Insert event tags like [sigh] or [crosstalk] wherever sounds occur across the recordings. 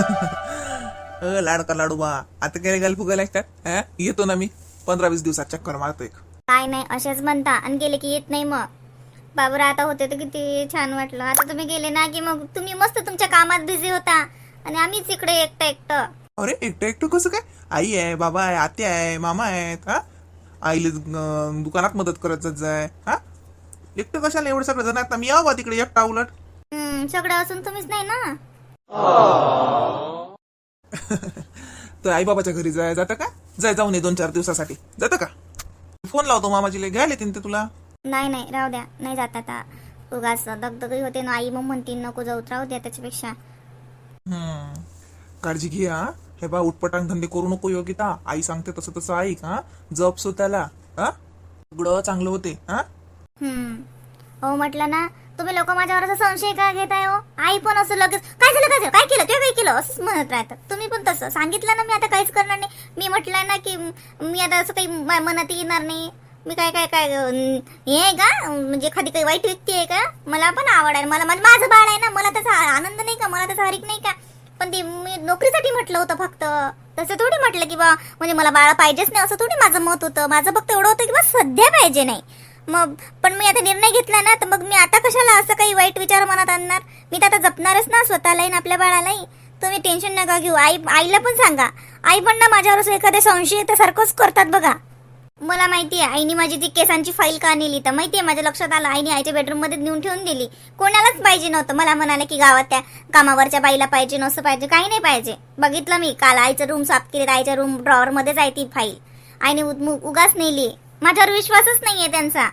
[laughs] अ, लाडका लाडू बा. आता काय गाल फुगायला हा? येतो ना मी. पंधरा वीस दिवसात चक्कर मारतो एक. काय नाही असेच म्हणता. आणि गेले की येत नाही मग. बाबूरा आता होते तर किती छान वाटलं. आता तुम्ही गेले ना की मग तुम्ही मस्त तुमच्या कामात बिझी होता. आणि आम्हीच इकडे एकटं एकटं. अरे एकटं एकटं कसं काय? आई आहे बाबा आहे आत्या आहे मामा आहेत हा? आईला अं, दुकानात मदत करत जाय हा? एकटं कशाला एवढं सगळं जण? आहेत ना मी यावं बा तिकडे एकटा उलट. हम्म, सगळं असून तुम्हीच नाही ना? [laughs] तर आई बाबाच्या घरी जाय जातं का? जाय जाऊन ये दोन चार दिवसासाठी. जातं का? फोन लावतो मामाजीला घ्यायला येतील ते तुला. नाही नाही राहू द्या. नाही जात आता. उगाच दगदगही होते ना आई मग म्हणतील नको जाऊ राहू द्या त्याच्यापेक्षा. हम्म. काळजी घे हा. हे बा उटपटांग धंदे करू नको योगिता. आई सांगते तसं तसं ऐक हा. जप सो त्याला हा. उघडं चांगलं होते हा. हम्म. हो म्हटलं ना तुम्ही लोक माझ्यावर असं संशय का घेताय हो? आई पण असं लगेच काय झालं काय झालं? काय केलं? ते काय केलं? असंच म्हणत राहतात तुम्ही पण तसं. सांगितलं ना मी आता काहीच करणार नाही. मी म्हटलं ना की मी आता असं काही मनात येणार नाही. मी काय काय काय हे आहे का? म्हणजे एखादी काही वाईट व्यक्ती आहे का? मला पण आवड आहे. मला माझं माझं बाळ आहे ना. मला त्याचा आनंद नाही का? मला त्याचा हरिक नाही का? पण ते मी नोकरीसाठी म्हटलं होतं फक्त. तसं थोडी म्हटलं की बा म्हणजे मला बाळा पाहिजेच नाही. असं थोडी माझं मत होतं. माझं फक्त एवढं होतं की बा सध्या पाहिजे नाही. मग पण मी आता निर्णय घेतला ना तर मग मी आता कशाला असं काही वाईट विचार मनात आणणार? मी तर आता जपणारच ना स्वतःलाही आपल्या बाळालाही. तुम्ही टेन्शन नका घेऊ. आई आईला पण सांगा. आई पण ना माझ्यावर असं एखाद्या संशय येत्यासारखंच करतात बघा. मला माहितीये आईने माझी ती केसांची फाईल का नेली तर माहितीये माझ्या लक्षात आलं आईने आईच्या बेडरूममध्ये नेऊन ठेवून दिली. कोणालाच पाहिजे नव्हतं. मला म्हणाले की गावात त्या कामावरच्या बाईला पाहिजे नसं पाहिजे काही नाही पाहिजे. बघितलं मी काल आईचं रूम साफ केले आईच्या रूम ड्रॉवर मध्येच आहे ती फाईल आईने उगाच नेली. माझ्यावर विश्वासच नाहीये त्यांचा.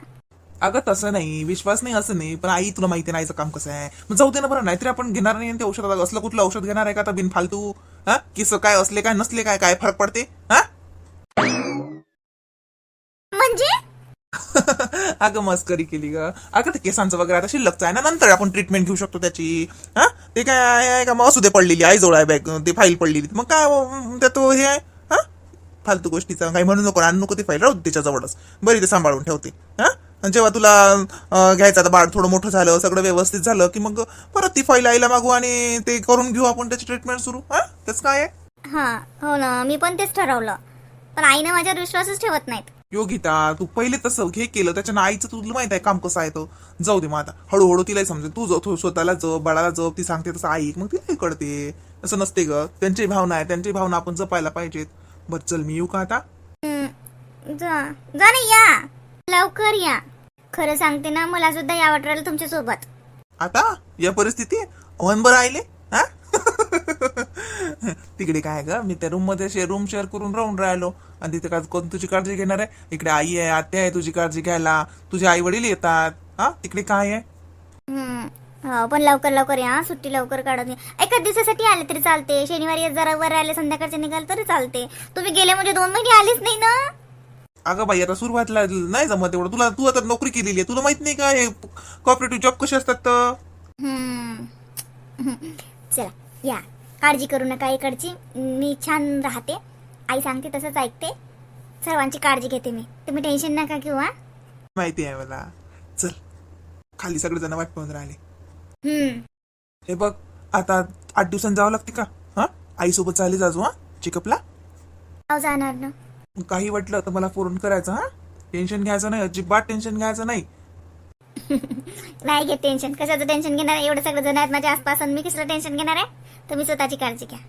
अगं तसं नाही. विश्वास नाही असं नाही. पण आई तुला माहिती नाही काम कसं आहे? मग जाऊ दे ना बरं. नाहीतरी आपण घेणार नाही ते औषध असलं कुठलं औषध घेणार आहे का? आता बिन फालतू हा किस काय असले काय नसले काय काय फरक पडते? हा? म्हणजे? [laughs] अगं मस्करी केली ग. अगं ते केसांचं वगैरे आता शिल्लकचं आहे ना? नंतर आपण ट्रीटमेंट घेऊ शकतो त्याची. हा? ते काय आहे का? मग असू दे पडलेली. आई जवळ आहे बॅग. ते फाईल पडलेली. मग काय त्यात हे आहे? फालतू गोष्टीचा काही म्हणू नको आणू नको ते फाईल. राहू त्याच्याजवळच बरी ते सांभाळून ठेवते. हा? आणि जेव्हा तुला घ्यायचं आता बाळ थोडं मोठं झालं सगळं व्यवस्थित झालं की मग परत ती फाईल आईला मागू आणि ते करून घेऊ आपण त्याची ट्रीटमेंट सुरू. हा? त्याच काय आहे? हा हो ना मी पण तेच ठरवलं. पण आईने माझ्यावर विश्वासच ठेवत नाहीत. योगिता तू पहिले तसं हे केलं त्याच्यानं आईचं तुला माहीत आहे काम कसं आहे तो. जाऊ दे मग आता. हळूहळू तिलाही समजेल. तू जो- तू स्वतःला जप बाळाला जप ती सांगते तसं ऐक मग तिलाही कळते. असं नसते ग. त्यांची भावना आहे त्यांची भावना आपण जपायला पाहिजेत. बर चल मी येऊ का आता? जा. जा ना या. लवकर या. खरं सांगते ना मला सुद्धा या वाटलं तुमच्यासोबत. आता? या परिस्थिती? वन बरं आले हा? तिकडे काय ग? मी त्या रूममध्ये रूम शेअर करून राहून राहिलो. आणि तिथे काय कोण तुझी काळजी घेणार आहे? इकडे आई आहे आत्या आहे तुझी काळजी घ्यायला. तुझे आई वडील येतात. हा? तिकडे काय आहे? हो पण लवकर लवकर या सुट्टी लवकर काढून या एका दिवसासाठी आले तरी चालते. शनिवारी जरा वर आले संध्याकाळचे निघाल तरी चालते. तुम्ही गेले म्हणजे दोन महिने आलेच नाही ना? अगं बाई आता सुरुवातीला नाही जमत एवढं. तुला तू आता नोकरी केलेली आहे. तुला माहीत नाही का हे कॉपरेटिव्ह जॉब कसे असतात तर. [laughs] चला या. काळजी करू नका इकडची. मी छान राहते. आई सांगते तसंच ऐकते. सर्वांची काळजी घेते मी. तुम्ही टेन्शन नका हा. माहिती आहे मला. चल. खाली सगळे जण वाट पाहून राहिले. हम्म. हे बघ आता आठ दिवसांनी जावं लागते का? हा? आईसोबत चालली जाजू हा? चेकअपला? अहो जाणार ना. काही वाटलं तर मला फोन करायचा हा? टेन्शन घ्यायचं नाही अजिबात टेन्शन घ्यायचं नाही. [laughs] नाही घेत टेन्शन. कशाचं टेन्शन घेणार आहे? एवढे सगळे जण आहेत माझ्या आसपास आणि मी कसलं टेन्शन घेणार आहे? तुम्ही स्वतःची काळजी घ्या.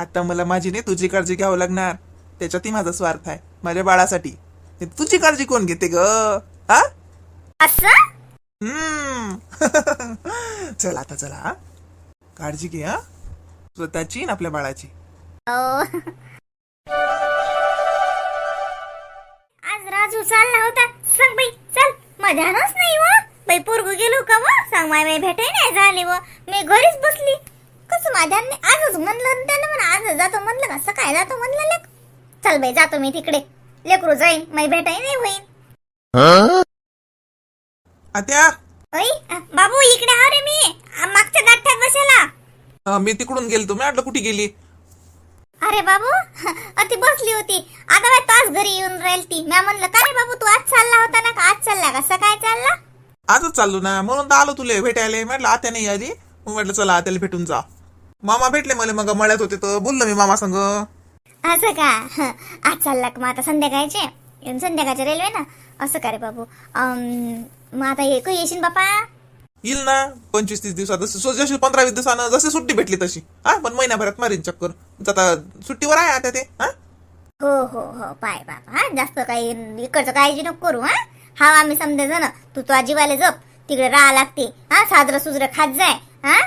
आता मला माझी नाही तुझी काळजी घ्यावं लागणार. त्याच्यातही माझा स्वार्थ आहे माझ्या बाळासाठी. तुझी काळजी कोण घेते ग? हा? असं? हम्म. [laughs] चल आता चला हा. काळजी घे हा. स्वतःची आणि आपल्या बाळाची. अहो. आज राजू चालला होता. सांग बाई चल. मध्यानच नाही व. बाई पोरगू गेलो का व? सांग माय बाई भेटाय नाही झाले व. मी घरीच बसली. कसं माझ्या आजच म्हणलं ना त्यानं म्हणा आज जातो म्हणलं का? सकाळी जातो म्हणलं लेक चल बाई जातो मी तिकडे. लेकरू जाईन माई भेटाय नाही होईन. आत्या? बाबू इकडे हा रे मी. आ, मागच्या गाठ्यात बसेला. मी तिकडून गेलतो. मी म्हटलं कुठे गेली? अरे बाबू अति बसली होती. आता बाई तास घरी येऊन राहील ती. मी म्हणलं का रे बाबू तू आज चालला होता ना का? आज चालला का? सकाळी चालला? आजच चाललो ना. म्हणून तर आलो तुला भेटायला. म्हटलं आत्या नाही आली. मग म्हटलं चला आत्याला भेटून जा. मामा भेटले मला. मग मळ्यात होते तर बोललो मी मामा संग. असं का. आज चालला का मग आता संध्याकाळचे? संध्याकाळच्या रेल्वे ना? असं का रे बाबू? अं, मग आता ये कधी येशील बापा? येईल ना. पंचवीस तीस दिवसात. जशी सो- जशी पंधरा वीस दिवसानं जशी सुट्टी भेटली तशी. हा पण महिन्याभरात मारीन चक्कर. आता सुट्टीवर आहे आता ते हा? हो हो हो. पाय बापा. हा जास्त काही इकडचं काळजी नको करू हा? हा आम्ही समजे जण. तू तो जीवाले जप. तिकडे राहा लागते. हा साजरं सुजरं खात जाय हा?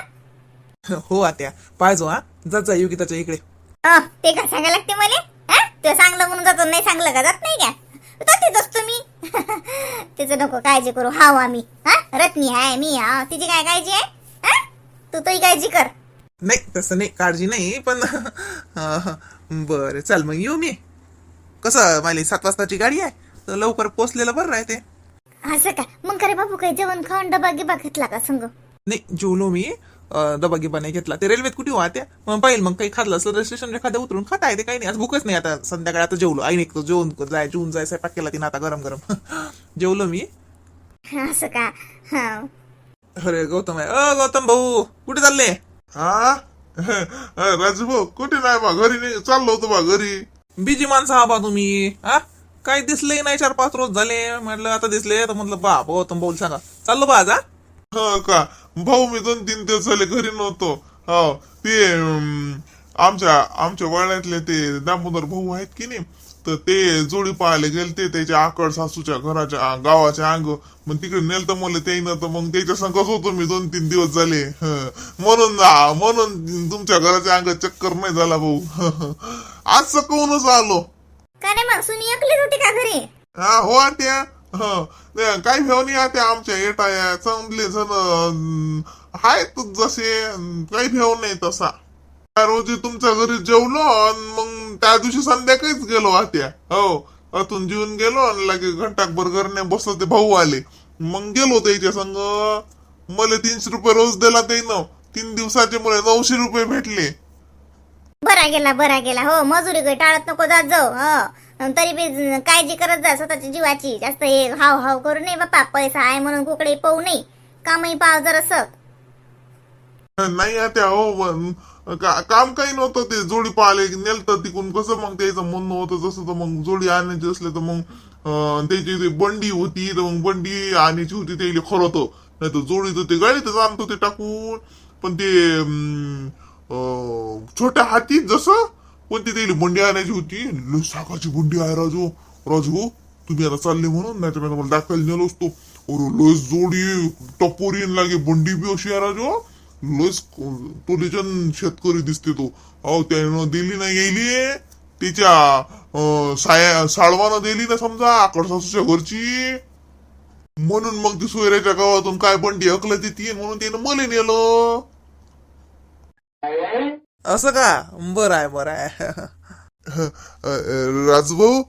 [laughs] हो आत्या. पाहिजो हा. जात जा योगिताच्या इकडे. अ, ते काय सांगायला लागते मला? हा? ते सांगलं म्हणून जातो नाही सांगलं का? जात नाही का? जातेच असतो मी? [laughs] त्याचं नको काळजी करू. हाव आम्ही. हा? रत्नी आहे मी हा तिची काय काळजी आहे? हा? तू तोही काळजी कर. नाही तसं नाही. काळजी नाही पण [laughs] बरं चल मग येऊ मी. कसं माझी सात वाजताची गाडी आहे. तर लवकर पोचलेलं बरं राहते. असं का? मग करे बाबू काही जेवण खाऊन डबा गिबा घेतला का संग? नाही जेवलो मी. अं, डबा गिबा नाही घेतला. ते रेल्वेत कुठे वाहत्या? मग पाहिजे मग काही खाल्लं असलं तर स्टेशन एखाद्या उतरून खाता येते. काही नाही. आज भूकच नाही. आता संध्याकाळी आता जेवलो. आई निघतो जेवून जाय जेवून जाय स्वयंपाक केला तिनं आता गरम गरम. [laughs] जेवलो मी. असं का? हा. अरे गौतम आहे. अ गौतम भाऊ कुठे चालले? हा? राजू भाऊ कुठे नाही बा घरी नाही. चाललो होतो बा घरी. बिजी माणसं हा बा तुम्ही. हा? काही दिसले नाही. चार पाच रोज झाले. म्हटलं आता दिसले. तर म्हटलं बा गौतम भाऊ सांगा. चाललो बा आज हा? हा का? भाऊ मी दोन तीन दिवस झाले घरी नव्हतो. हो ते आमच्या आमच्या वळण्यातले ते दामोदर भाऊ आहेत की नाही तर ते जोडी पाहायला गेले ते त्याच्या आकड सासूच्या घराच्या गावाच्या अंग मग तिकडे नेलं मला ते तर मग त्याच्या संगच होतो मी दोन तीन दिवस झाले. म्हणून म्हणून तुमच्या घराच्या अंग चक्कर नाही झाला भाऊ. [laughs] आज सकाळूनच आलो. का नाही मग सुनी एकलीच होती का घरी? हा हो आत्या. हं. काही काही भेवणी आत्या आमच्या येटाया चांगले जण आहेत जसे काही भेव नाही तसा. त्या रोजी तुमच्या घरी जेवलो आणि मग त्या दिवशी संध्याकाळीच गेलो आत्या. हो अतून जेवून गेलो आणि लगे घंटाक बर्गरने बसलो ते भाऊ आले. मग गेलो त्याच्या संग. मला तीनशे रुपये रोज दिला त्यानं. तीन दिवसाचे मुळे नऊशे रुपये भेटले. बरा गेला बरा गेला. हो मजुरी काही टाळत नको जात जाऊ हो. तरी बी काळजी करत जा स्वतःच्या जीवाची. जास्त हे हाव हाव करू नये बाप्पा पैसा आहे म्हणून कुकडे पाहू नये. कामही पाव जर नाही त्या हो का- काम काही नव्हतं ते जोडी पाहिले नेलतं तिकून. कसं मग त्याचं म्हणणं होतं जसं तर मग जोडी आणायची असले तर मग अं, त्याची ती बंडी होती तर मग बंडी आणायची होती ते खरं नाही तर जोडी तर ते गाडीतच आणतो ते टाकून. पण ते अं, छोट्या हातीत जसं पण तिथे त्याला बंडी आणायची होती. सागाची बुंडी आहे राजू. राजू तुम्ही आता चालले म्हणून नाही तर मी तुम्हाला दाखवायला नेलो असतो. अरे लय जोडी. टपोरी लागे बंडी बी अशी आहे राजू लस टोलीचन शेतकरी दिसते तो. अहो त्यानं दिली ना येईली तिच्या अं, साया साळवानं दिली ना समजा आकड सासूच्या घरची. म्हणून मग ती सोयऱ्याच्या गावातून काय बंडी हकलं ती म्हणून त्यानं मले नेलं. असं का? बरं आहे बरं आहे. [laughs] राजभाऊ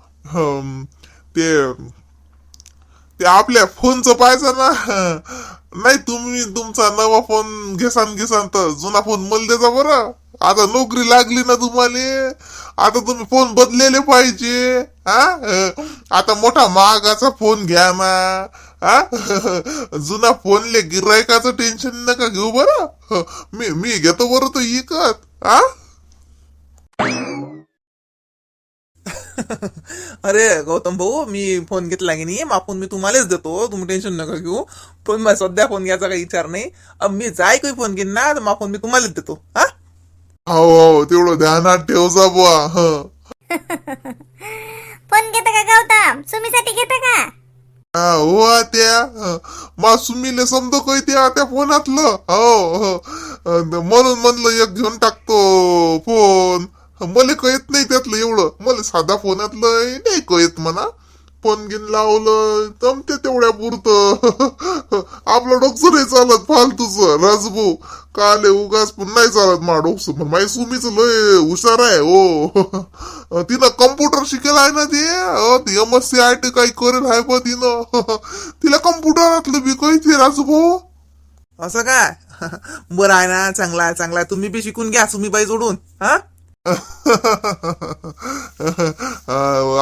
ते ते आपल्या फोनचं पाहायचं ना. [laughs] नाही तुम्ही तुमचा नवा फोन घेसान घेसान तर जुना फोन मला द्याचा बरं. आता नोकरी लागली ना तुम्हाला. आता तुम्ही फोन बदलेले पाहिजे हा? [laughs] आता मोठा महागाचा फोन घ्या ना. हा? जुना फोनले गिरायकाचं टेन्शन नका घेऊ बरं. मी मी घेतो बरं तो इकत. हा? [laughs] अरे गौतम भाऊ मी फोन घेतला की नाही? आपण मी तुम्हालाच देतो तुम्ही टेन्शन नका घेऊ. पण मला सध्या फोन घ्यायचा काही विचार नाही. अब मी जाय काही फोन घेईन ना तर मग फोन मी तुम्हालाच देतो. हा? हो हो तेवढं ध्यानात ठेव जा बुवा हं. [laughs] फोन घेता का गौतम? सुमीसाठी घेता का? हो त्या मासुमीले समज काही त्या त्या फोनातलं? हो हो. म्हणून म्हणलं एक घेऊन टाकतो फोन. मला कळत नाही त्यातलं एवढं. मला साधा फोनातलं नाही कळत म्हणा. फोन लावलं जमते तेवढ्या पुरतं. [laughs] आपलं डोकं नाही चालत फालतूच. राजभाऊ काले उगाच पण नाही चालत मा डोकस पण माझी सुमीच लय हुशार आहे हो. [laughs] तिनं कम्प्युटर शिकेल आहे ना ते? M S C I T काही करेल आहे बा तिनं. [laughs] तिला कम्प्युटरातलं बी काही राजभू. राजभाऊ असं काय बरं आहे ना चांगला आहे चांगला आहे. तुम्ही बी शिकून घ्या सुमी बाई जोडून. हा? [laughs]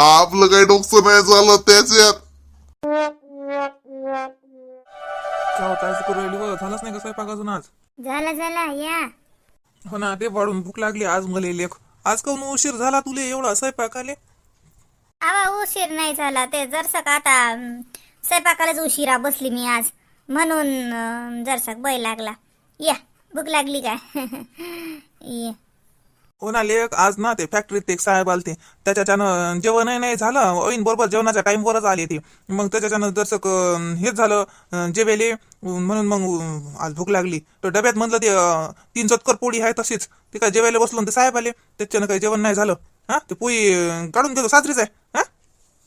आपलं काही डोकं नाही चालत त्याच्यात काय काय करू राहिली बघ झालंच नाही का स्वयंपाक अजून आज? झाला झाला या. हो ना ते वाढून भूक लागली आज मला लेख. आज काऊन उशीर झाला तुले एवढा स्वयंपाकाले? आवा उशीर नाही झाला ते. जरसक आता स्वयंपाकालाच उशिरा बसली मी आज. म्हणून अं, जरसक बै लागला. या भूक लागली काय [laughs] ये. हो ना लेख आज ना ते फॅक्टरीत ते एक साहेब आलते. त्याच्याच्यानं जेवणही नाही झालं ऐन बरोबर जेवणाच्या टाईमवरच आले ते. मग त्याच्याच्यानं जसं हेच झालं जेवेले म्हणून मग आज भूक लागली. तर डब्यात म्हणलं ते अं, तीन चतकर पोळी आहे तशीच. ते काय जेवायला बसलो आणि ते साहेब आले. त्याच्यानं काही जेवण नाही झालं. हा? ते पोळी अं, काढून देतो साजरीच आहे. हा?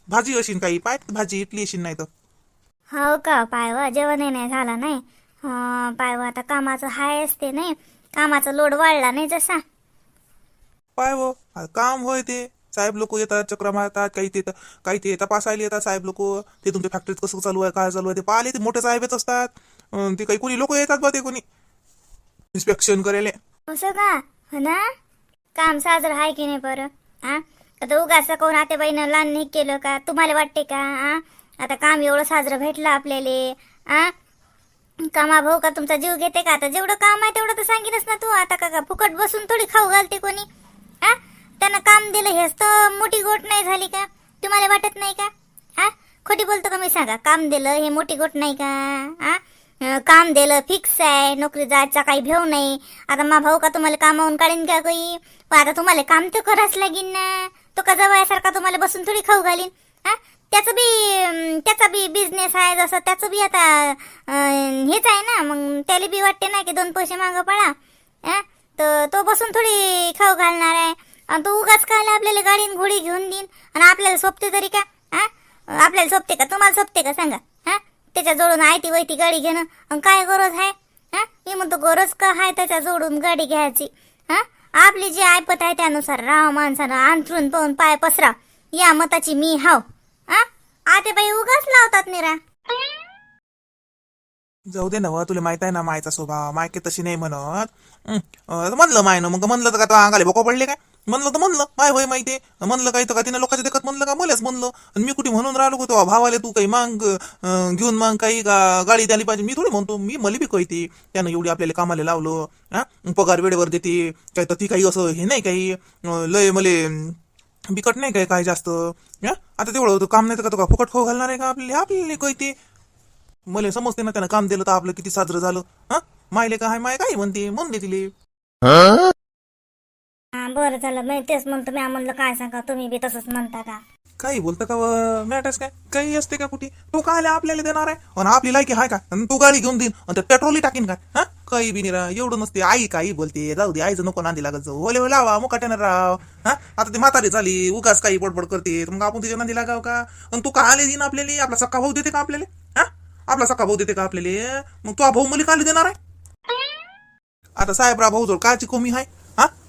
भाजी अशीन काही? पाय भाजी इडली अशीन नाही तर. हो का? पायवा जेवणही नाही झाला नाही. हा, पायवा आता कामाचं हाय असते नाही. कामाचा लोड वाढला नाही जसा. पाय व. काम होय ते. साहेब लोक येतात चक्र मारतात काही ते काही ते तपासायला येतात साहेब लोक. ते तुमच्या फॅक्टरीत कसं चालू आहे काय चालू आहे ते पाहिले ते मोठे साहेबच असतात. ते काही कोणी लोक येतात बा ते कोणी. इन्स्पेक्शन करायला असं का? हो ना? काम साजरं आहे की नाही बरं? हा आता उगाच कोण आते बाईनं लहान नाही केलं का? तुम्हाला वाटते का? हा आता काम एवढं साजरं भेटलं आपल्याला. हा कामा भाऊ का तुमचा जीव घेते का? आता जेवढं काम आहे तेवढं तर सांगितलंच ना तू. आता का फुकट बसून थोडी खाऊ घालते कोणी? त्यांना काम दिलं हेच तर मोठी गोट नाही झाली का? तुम्हाला वाटत नाही का? हा? खोटी बोलतो का मी सांगा? काम दिलं हे मोठी गोट नाही का? हा? काम दिलं फिक्स आहे नोकरी जायचा काही भेव नाही. आता मा भाऊ का तुम्हाला कामावून काढीन का काही पण आता तुम्हाला काम तर करावंच लागेल ना. तो का जवळसारखा तुम्हाला बसून थोडी खाऊ घालीन? हा? त्याचं बी त्याचा बी बिझनेस आहे जसं त्याचं बी आता हेच आहे ना. मग त्याला बी वाटते ना की दोन पैसे मागं पडा. हा? तर तो बसून थोडी खाऊ घालणार आहे. आणि तो उगाच काय आपल्याला गाडीन घोडी घेऊन देईन. आणि आपल्याला सोपते तरी का? हा? आपल्याला सोपते का? तुम्हाला सोपते का? सांगा. हा? त्याच्या जोडून आयती वैती गाडी घेणं. आणि काय गरज आहे हा? मी म्हणतो गरज का आहे त्याच्या जोडून गाडी घ्यायची? हा? आपली जी ऐपत आहे त्यानुसार राव माणसानं अंथरून पाहून पाय पसरा या मताची मी हाव. हा? आते बाई उगाच लावतात निरा. जाऊ दे ना तुला माहीत आहे ना मायचा स्वभाव. मायके तशी नाही म्हणत. म्हणलं माय ना मग म्हणलं तर का तो अंगाले बोको पडले काय? म्हणलं तर म्हणलं माय होय माहिती? म्हणलं काय तर का तिने लोकांच्या देखत म्हणलं का? मलाच म्हणलं. आणि मी कुठे म्हणून राहिलो होतो भावाले तू काही मांग घेऊन मग काही का गाडी द्यायला पाहिजे. मी थोडी म्हणतो मी मला बी कळते. त्यानं एवढी आपल्याला कामाला लावलं हा? पगार वेळेवर देते काय तर ती काही असं हे नाही काही लय मले बिकट नाही काय काय जास्त आता तेवढं होतं काम नाही तर का तो का फुकट खाऊ घालणार आहे का? आपल्याला आपल्याला कळते. मला समजते ना त्यानं काम दिलं तर आपलं किती साजरं झालं हा? मायले काय माय काय म्हणते? म्हणून दे तिले. हा बरं झालं. मी तेच म्हणतो मी म्हणलं काय सांगा? तुम्ही बी तसंच म्हणता का? काही बोलतं का मॅटर्स काय? काही असते का कुठे? तो काय आपल्याला देणार आहे? आणि आपली लायकी आहे का? आणि तू गाडी घेऊन देईन. आणि पेट्रोल पेट्रोलही टाकीन काय हा? काही बी निरा एवढं नसते. आई काही बोलते. जाऊ दे आईचं नको नांदी लागत जाऊ. ओले लावा मुकाट्यानं राव. हा? आता ती म्हातारी झाली. उगाच काही बडबड करते. मग आपण तिच्या नांदी लागाव का? आणि तू का आले देईन आपल्याला? आपला सक्का भाऊ देते का आपल्याला? हा? आपला सक्का भाऊ देते का आपल्याला? मग तो भाऊ मुली काली देणार आहे? आता साहेबराव भाऊ जोड कायची कमी आहे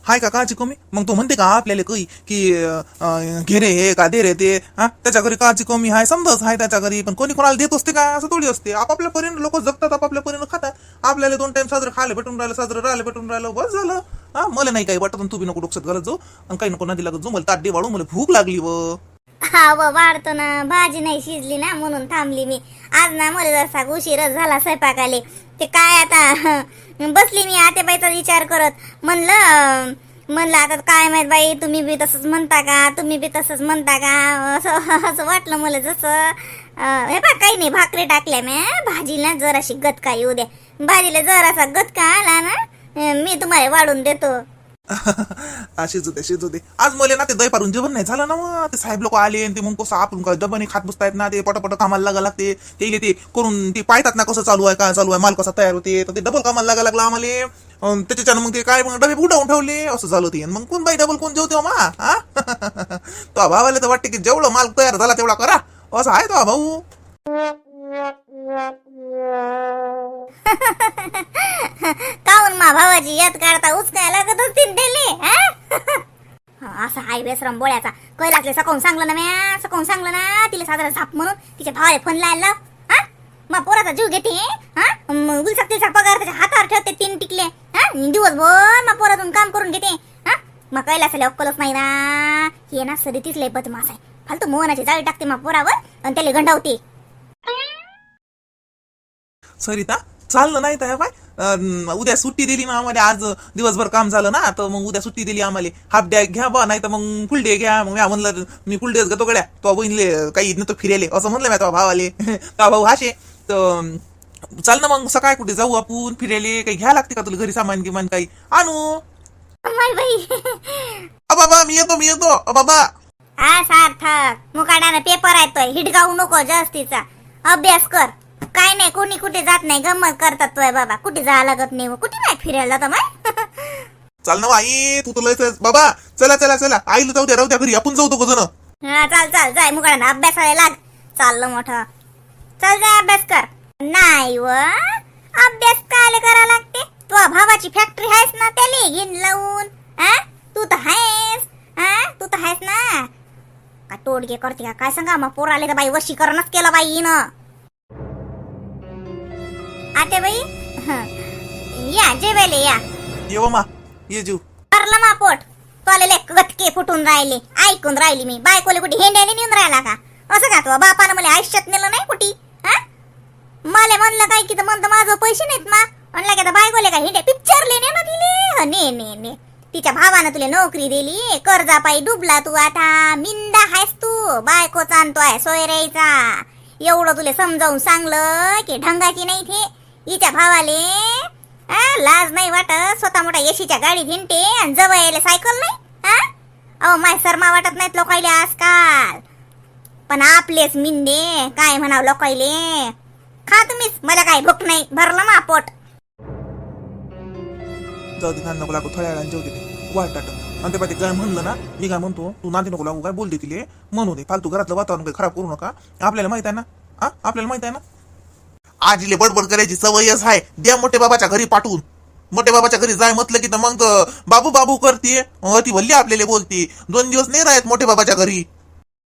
हाय का काळजी कमी? मग तो म्हणते का आपल्याला काही की घेरे घे रे हे का दे रे ते? हा? त्याच्या घरी काळजी कमी? आहे समजच आहे त्याच्या घरी. पण कोणी कोणाला देत असते का? असं थोडी असते. आपापल्या परीने लोक जगतात आपापल्या परीने खातात. आपल्याला दोन टाइम साजरं खायला भेटून राहिलं साजरं राहिलं भेटून राहिलं बस झालं. हा मला नाही काही वाटत तू बी नको डोक्यात घालत जाऊ. आणि काही नको नदी लागत जाऊ. मला ताड्डी वाढू मला भूक लागली व. हा वाढतो ना. भाजी नाही शिजली ना म्हणून थांबली मी. आज ना मला जसा उशीरच झाला स्वयंपाकाले. ते काय आता? [laughs] बसली मी आत्याबाईचा विचार करत. म्हणलं म्हणलं आता काय माहीत बाई तुम्ही बी तसंच म्हणता का? तुम्ही बी तसंच म्हणता का? असं असं वाटलं मला जसं. हे बा काही नाही भाकरी टाकल्या मी भाजीला जराशी गतका येऊ द्या. भाजीला जरासा गतका आला ना मी तुम्हाला वाढून देतो. शिजू दे शिजू दे आज मला ना ते दही पारून जेवण नाही झालं ना मग. ते साहेब लोक आले आणि ते मग कसं आपण काय डबाने खात बसतायत ना ते पटापट कामाला लागा लागते. ते ते करून ते पाहतात ना कसं चालू आहे काय चालू आहे माल कसा तयार होते. तर ते डबल कामाला लागा लागला आम्हाला. अन त्याच्याच्यानं मग ते काय मग डबे उडावून ठेवले. असं झालं ते. मग कोण बाई डबल कोण जेवते हो मा? हा? [laughs] तो भावाला तर वाटते की जेवढं माल तयार झाला तेवढा करा. असं आहे तो भाऊ. [laughs] काऊन मा भावाची यात काढता उचकाय लागत असतील त्याले [laughs] असा हाय बेसरम बोळ्याचा. कैलासले सकाळून सांगलं ना म्या सकाळून सांगलं ना तिला साधारण साप म्हणून तिच्या भावाला फोन लायला हा? मग पोराचा जीव घेते हा? मग तिचा पगार त्याच्या हातावर ठेवते तीन टिकले हा? दिवसभर मग पोरातून काम करून घेते हा? मग कैलासले अक्कलच नाही ना हे ना सरी तिथले बदमास आहे. फालतू मोहनाची जाळी टाकते मग पोरावर आणि त्याला गंडावते. सरिता चाललं नाही तर बाय. उद्या सुट्टी दिली ना आम्हाला आज दिवसभर काम झालं ना तर मग उद्या सुट्टी दिली आम्हाला. हाफ डे घ्या बा नाही तर मग फुल डे घ्या. मग मी म्हणलं मी फुल डेच घेतो गड्या. तो बहिणीले काही नव्हतं फिरेले. असं म्हणलं मी तो भावाले. [laughs] तो भाऊ हाशे. तर चाल ना मग सकाळी कुठे जाऊ आपण फिरायले. काही घ्या लागते का तुला घरी सामान गिमान काही? आणू. बाबा मी येतो मी येतो. बाबा. हा सार्थक. मुकाडानं पेपर आहे तो. हिडगावू नको जास्तीचा. अभ्यास कर. काय नाही कोणी कुठे जात नाही गंमत करतात तोय बाबा. कुठे जायला लागत नाही हो. कुठे नाही फिरायला जाता माय चाल ना आई तू तर लयच बाबा चला चला चला. आईला जाऊ द्या राहू द्या घरी. आपण जाऊ दोघं जण. हा चाल चाल जाय मुकाडानं अभ्यासाला लाग. चाललं मोठं. चल जाय अभ्यास कर. नाही व. अभ्यास कायले करा लागते? तू भावाची फॅक्टरी आहेस ना त्याला घेऊन लावून. हा? तू तर आहेस. हा? तू तर आहेस ना? का तोडगे करते का? काय सांगा मग पोराले तर बाई वशीकरणच केलं बाई न आते बाई. हं. या जेवायले या. येव मा ये जीव. करलं मा पोट तोले गटके फुटून राहिले. ऐकून राहिली मी. बायकोले कुठे हेंड्याने नेऊन राहिला का? असं का तू? बापानं मला आयुष्यात नेलं नाही कुठे? हा? मला म्हणलं काय की तर म्हणतं माझं पैसे नाहीत मा. म्हणलं की बायकोले काय हेंड्या पिक्चरले ने ना दिले. ने ने ने. तिच्या भावानं तुला नोकरी दिली. कर्जा पायी डुबला तू आता. मिंदा आहेस तू. बायको चालतोय सोयऱ्याचा. एवढं तुला समजावून सांगलं की ढंगाची नाही थे हिच्या भावाले लाज नाही वाटत स्वतः मोठा येशीच्या गाडी हिंडते आणि जवळ यायला सायकल नाही हा? अहो माय शर्मा वाटत नाहीत लोकायले आजकाल. पण आपलेच मिंदे काय म्हणाव लोकायले? खा तुम्हीच मला काय भूक नाही भरलं मा पोट. जाऊ दे नांद नको लागू थोड्या वेळाने जेव दे वाट टाट आणि ते काय म्हणलं ना मी काय म्हणतो तू नांदी नको लागू काय बोलते तिले? म्हणू दे फालतू घरातलं वातावरण काही खराब करू नका. आपल्याला माहीत आहे ना? हा? आपल्याला माहीत आहे ना? आजीले बडबड करायची सवयच आहे द्या मोठे बाबाच्या घरी पाठवून. मोठे बाबाच्या घरी जाय म्हटलं की तर मग बाबू बाबू करते. ती भल्ली आपल्याला बोलते. दोन दिवस नाही राहत मोठे बाबाच्या घरी.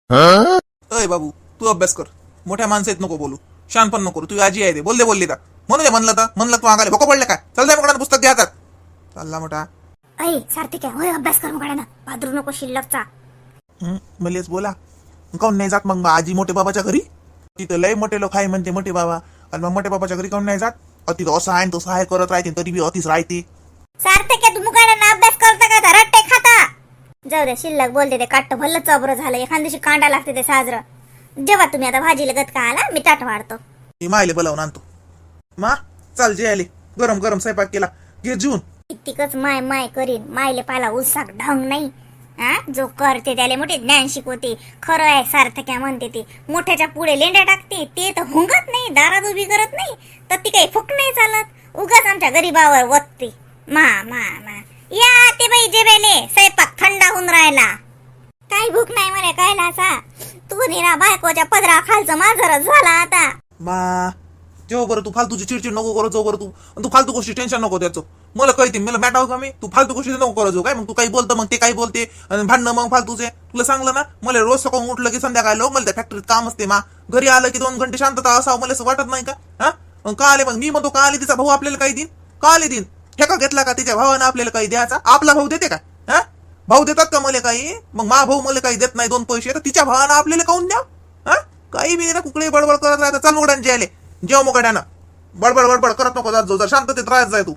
अय बाबू तू अभ्यास कर. मोठ्या माणसात नको बोलू. शान पण नको करू. तू आजी आहे ते. बोलले बोलली का म्हणू दे म्हणलं तर. म्हणलं तू आगाले भोकं पडले काय? चल द्या मग पुस्तक घ्या. चालला मोठा. सार्थिक होय अभ्यास कर भादरू नको शिल्लकचा. बोला. काऊन नाही जात मग आजी मोठे बाबाच्या घरी? तिथं लय मोठे लोक आहे म्हणते मोठे बाबा. आणि मग मोठे बाबाच्या घरी काऊन नाही जात? अ, तिथं असं आहे न तसं आहे करत राहते तरी बी अतिच राहते. सार्थक तू मुकाडा अभ्यास करता का? रट्टे खाता. जाऊ दे शिल्लक बोलते ते काट्ट भल्ल चबर झालं. एखाद दिवशी कांडा लागते ते साजरं. जेव्हा तुम्ही आता भाजीला गत का आला मी ताट वाढतो. मी मायले बोलावून आणतो. मा चाल जे आले गरम गरम स्वयंपाक केला. घे जून कितीकच माय माय करीन. मायले पाला उत्साक ढंग नाही. हा जो करते त्याला मोठे ज्ञान शिकवते. खरं आहे सार्थक्या म्हणते ते. मोठ्याच्या पुढे लेंड्या टाकते. ते तर हुंगत नाही दारात उभी करत नाही. तर ती काही फुक नाही चालत. उगाच आमच्या गरीबावर वतते. मा मा मा. या ते बाई जेवेले स्वयंपाक थंडा होऊन राहिला. काही भूक नाही मला कळला तू निरा बायकोच्या पदरा खालचं माझरच झाला आता. मा. जेव्हा बरं तू फालतूची चिडचिड नको करू जो बरं तू तू फालतू गोष्टी टेन्शन नको त्याचं. मला कळते मला मॅटाव का मी? तू फालतू गोष्टी नको करायचो काय? मग तू काही बोलतं मग ते काही बोलते. आणि भांडणं मग फालतूचे. तुला सांगलं ना मला रोज सकाळून उठलं की संध्याकाळ लोक मला त्या फॅक्टरीत काम असते मा. घरी आलं की दोन घंटे शांतता असावं मला असं वाटत नाही का? हा? का आले? मग मी म्हणतो का आले? तिचा भाऊ आपल्याला काही देईन? का आले देईन? ठेका घेतला का तिच्या भावानं आपल्याला काही द्यायचा? आपला भाऊ देते का? हा? भाऊ देतात का मला काही? मग मा भाऊ मला काही देत नाही दोन पैसे. तर तिच्या भावानं आपल्याला काऊन द्या हा? काही बी ना कुकडे बडबड करत राहता चाल मुगड्यान जेले जेव मुगड्यानं बडबड बडबड करत नको जात जाऊ जर शांततेत राहत जाय तू.